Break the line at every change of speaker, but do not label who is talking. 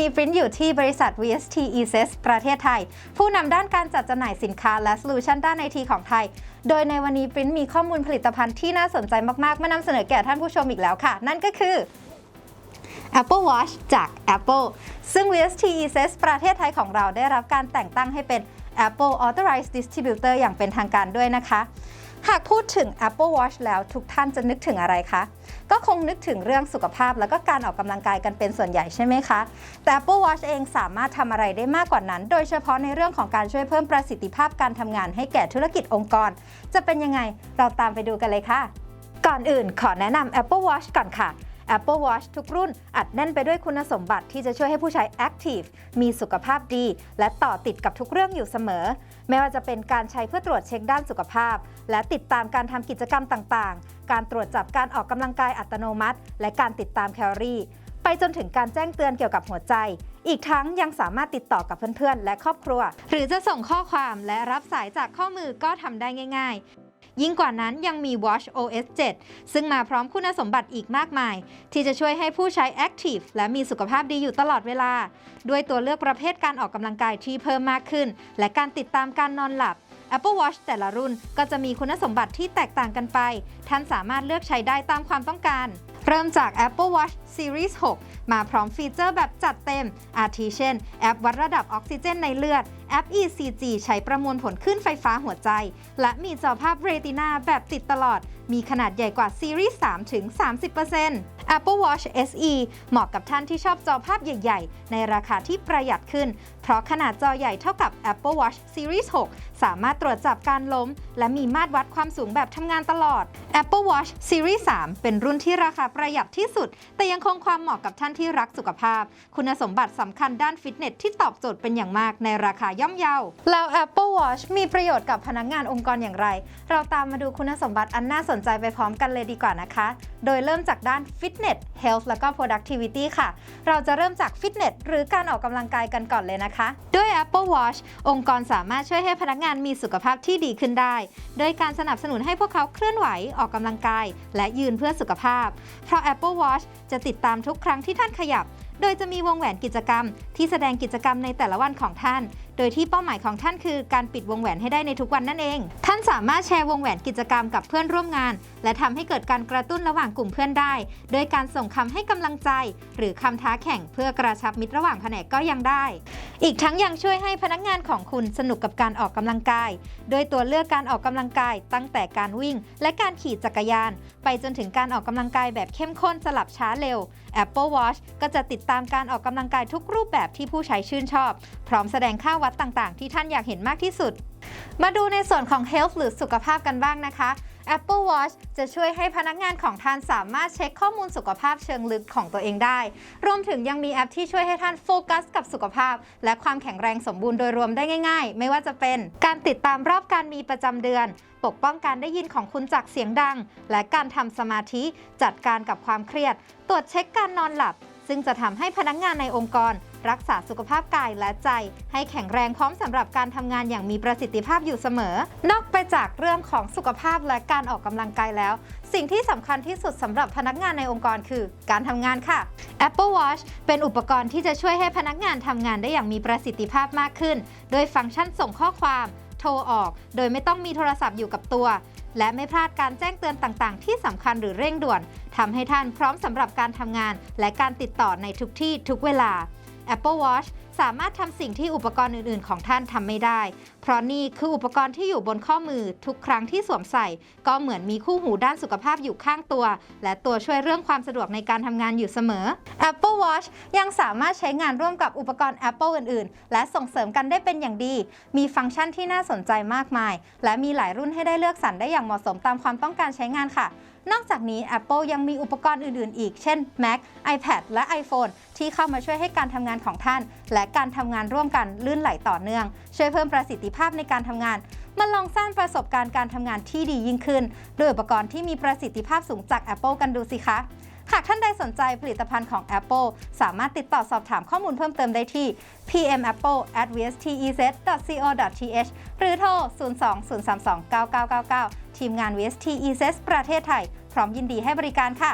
นี้ปริ้นอยู่ที่บริษัท VST ESES ประเทศไทย ผู้นำด้านการจัดจำหน่ายสินค้าและโซลูชันด้านไอทีของไทย โดยในวันนี้ปริ้นมีข้อมูลผลิตภัณฑ์ที่น่าสนใจมากๆ มานำเสนอแก่ท่านผู้ชมอีกแล้วค่ะ นั่นก็คือ Apple Watch จาก Apple ซึ่ง VST ESES ประเทศไทยของเราได้รับการแต่งตั้งให้เป็น Apple Authorized Distributor อย่างเป็นทางการด้วยนะคะ หากพูดถึง Apple Watch แล้วทุกท่านจะนึกถึงอะไรคะ ก็คงนึกถึงเรื่องสุขภาพแล้วก็การออกกำลังกายกันเป็นส่วนใหญ่ใช่ไหมคะ แต่ Apple Watch เองสามารถทำอะไรได้มากกว่านั้น โดยเฉพาะในเรื่องของการช่วยเพิ่มประสิทธิภาพการทำงานให้แก่ธุรกิจองค์กร จะเป็นยังไงเราตามไปดูกันเลยค่ะ ก่อนอื่นขอแนะนำ Apple Watch ก่อนค่ะ Apple Watch ทุกรุ่นอัดแน่นไปด้วยคุณสมบัติที่จะช่วยให้ผู้ใช้ Active มีสุขภาพดี และต่อติดกับทุกเรื่องอยู่เสมอ ไม่ว่าจะเป็นการใช้เพื่อตรวจเช็คด้านสุขภาพ และติดตามการทำกิจกรรมต่างๆ การตรวจจับการออกกำลังกายอัตโนมัติ และการติดตามแคลอรี่ ไปจนถึงการแจ้งเตือนเกี่ยวกับหัวใจ อีกทั้งยังสามารถติดต่อกับเพื่อนๆ และครอบครัว หรือจะส่งข้อความและรับสายจากข้อมือก็ทำได้ง่าย ๆ ยิ่งกว่านั้นยังมี Watch OS 7 ซึ่งมาพร้อมคุณสมบัติอีกมากมาย ที่จะช่วยให้ผู้ใช้ Active และมีสุขภาพดีอยู่ตลอดเวลา ด้วยตัวเลือกประเภทการออกกำลังกายที่เพิ่มมากขึ้น และการติดตามการนอนหลับ Apple Watch แต่ละรุ่นก็จะมีคุณสมบัติที่แตกต่างกันไป ท่านสามารถเลือกใช้ได้ตามความต้องการ เริ่มจาก Apple Watch Series 6 มาพร้อมฟีเจอร์แบบจัดเต็ม อาทิเช่น แอปวัดระดับออกซิเจนในเลือด แอป ECG ใช้ประมวลผลขึ้นไฟฟ้าหัวใจ และมีจอภาพเรตินาแบบติดตลอด มีขนาดใหญ่กว่า Series 3ถึง 30% Apple Watch SE เหมาะกับท่านที่ชอบจอภาพใหญ่ ๆ ในราคาที่ประหยัดขึ้น เพราะขนาดจอใหญ่เท่ากับ Apple Watch Series 6 สามารถตรวจจับการล้ม และมีมาตรวัดความสูงแบบทำงานตลอด Apple Watch Series 3 เป็นรุ่นที่ราคาประหยัดที่สุด แต่ยังคงความเหมาะกับท่านที่รักสุขภาพ คุณสมบัติสำคัญด้านฟิตเนสที่ตอบโจทย์เป็นอย่างมากในราคาย่อมเยาแล้ว Apple Watch มีประโยชน์กับพนักงานองค์กรอย่างไร เราตามมาดูคุณสมบัติอันน่าสนใจไปพร้อมกันเลยดีกว่านะคะ โดยเริ่มจากด้าน Fitness Health แล้วก็ Productivity ค่ะ เราจะเริ่มจาก Fitness หรือการออกกำลังกายกันก่อนเลยนะคะ ด้วย Apple Watch องค์กรสามารถช่วยให้พนักงานมีสุขภาพที่ดีขึ้นได้ โดยการสนับสนุนให้พวกเขาเคลื่อนไหวออกกำลังกาย และยืนเพื่อสุขภาพ เพราะ Apple Watch จะติดตามทุกครั้งที่ท่านขยับ โดยจะมีวงแหวนกิจกรรม ที่แสดงกิจกรรมในแต่ละวันของท่าน โดยที่เป้าหมายของท่านคือการปิดวงแหวนให้ได้ในทุกวันนั่นเอง ท่านสามารถแชร์วงแหวนกิจกรรมกับเพื่อนร่วมงาน และทำให้เกิดการกระตุ้นระหว่างกลุ่มเพื่อนได้ โดยการส่งคำให้กำลังใจ หรือคำท้าแข่งเพื่อกระชับมิตรระหว่างแผนกก็ยังได้ อีกทั้งยังช่วยให้พนักงานของคุณสนุกกับการออกกำลังกาย โดยตัวเลือกการออกกำลังกาย ตั้งแต่การวิ่ง และการขี่จักรยาน ไปจนถึงการออกกำลังกายแบบเข้มข้นสลับช้าเร็ว Apple Watch ก็จะติดตามการออกกำลังกายทุกรูปแบบที่ผู้ใช้ชื่นชอบ พร้อมแสดงค่าวัดต่างๆ ที่ท่านอยากเห็นมากที่สุด มาดูในส่วนของ Health หรือสุขภาพกันบ้างนะคะ Apple Watch จะช่วยให้พนักงานของท่านสามารถเช็คข้อมูลสุขภาพเชิงลึกของตัวเองได้ รวมถึงยังมีแอปที่ช่วยให้ท่านโฟกัสกับสุขภาพ และความแข็งแรงสมบูรณ์โดยรวมได้ง่าย ๆ ไม่ว่าจะเป็น การติดตามรอบการมีประจำเดือน ปกป้องการได้ยินของคุณจากเสียงดัง และการทำสมาธิ จัดการกับความเครียด ตรวจเช็คการนอนหลับ ซึ่งจะทำให้พนักงานในองค์กร รักษาสุขภาพกายและใจ ให้แข็งแรงพร้อมสำหรับการทำงานอย่างมีประสิทธิภาพอยู่เสมอ นอกไปจากเรื่องของสุขภาพและการออกกำลังกายแล้ว สิ่งที่สำคัญที่สุดสำหรับพนักงานในองค์กรคือ การทำงานค่ะ Apple Watch เป็นอุปกรณ์ที่จะช่วยให้พนักงานทำงานได้อย่างมีประสิทธิภาพมากขึ้น โดยฟังก์ชันส่งข้อความ โทรออก โดยไม่ต้องมีโทรศัพท์อยู่กับตัว และไม่พลาดการแจ้งเตือนต่างๆ ที่สำคัญหรือเร่งด่วนทำให้ท่านพร้อมสำหรับการทำงาน และการติดต่อในทุกที่ทุกเวลา Apple Watch สามารถทำสิ่งที่อุปกรณ์อื่น ๆ ของท่านทำไม่ได้ เพราะนี่คืออุปกรณ์ที่อยู่บนข้อมือทุกครั้งที่สวมใส่ ก็เหมือนมีคู่หูด้านสุขภาพอยู่ข้างตัว และตัวช่วยเรื่องความสะดวกในการทำงานอยู่เสมอ Apple Watch ยังสามารถใช้งานร่วมกับอุปกรณ์ Apple อื่น ๆ และส่งเสริมกันได้เป็นอย่างดี มีฟังก์ชันที่น่าสนใจมากมาย และมีหลายรุ่นให้ได้เลือกสรรได้อย่างเหมาะสมตามความต้องการใช้งานค่ะ นอกจากนี้ Apple ยังมีอุปกรณ์อื่นๆ อีก เช่น Mac, iPad และ iPhone ที่เข้ามาช่วยให้การทำงานของท่าน และการทำงานร่วมกันลื่นไหลต่อเนื่อง ช่วยเพิ่มประสิทธิภาพในการทำงานมาลองสร้างประสบการณ์การทำงานที่ดียิ่งขึ้น ด้วยอุปกรณ์ที่มีประสิทธิภาพสูงจาก Apple กันดูสิคะ หากท่านใดสนใจผลิตภัณฑ์ของ Apple สามารถติดต่อสอบถามข้อมูลเพิ่มเติมได้ที่ pmapple@vstez.co.th หรือโทร 02-032-9999 ทีมงาน VST EZ ประเทศไทย พร้อมยินดีให้บริการค่ะ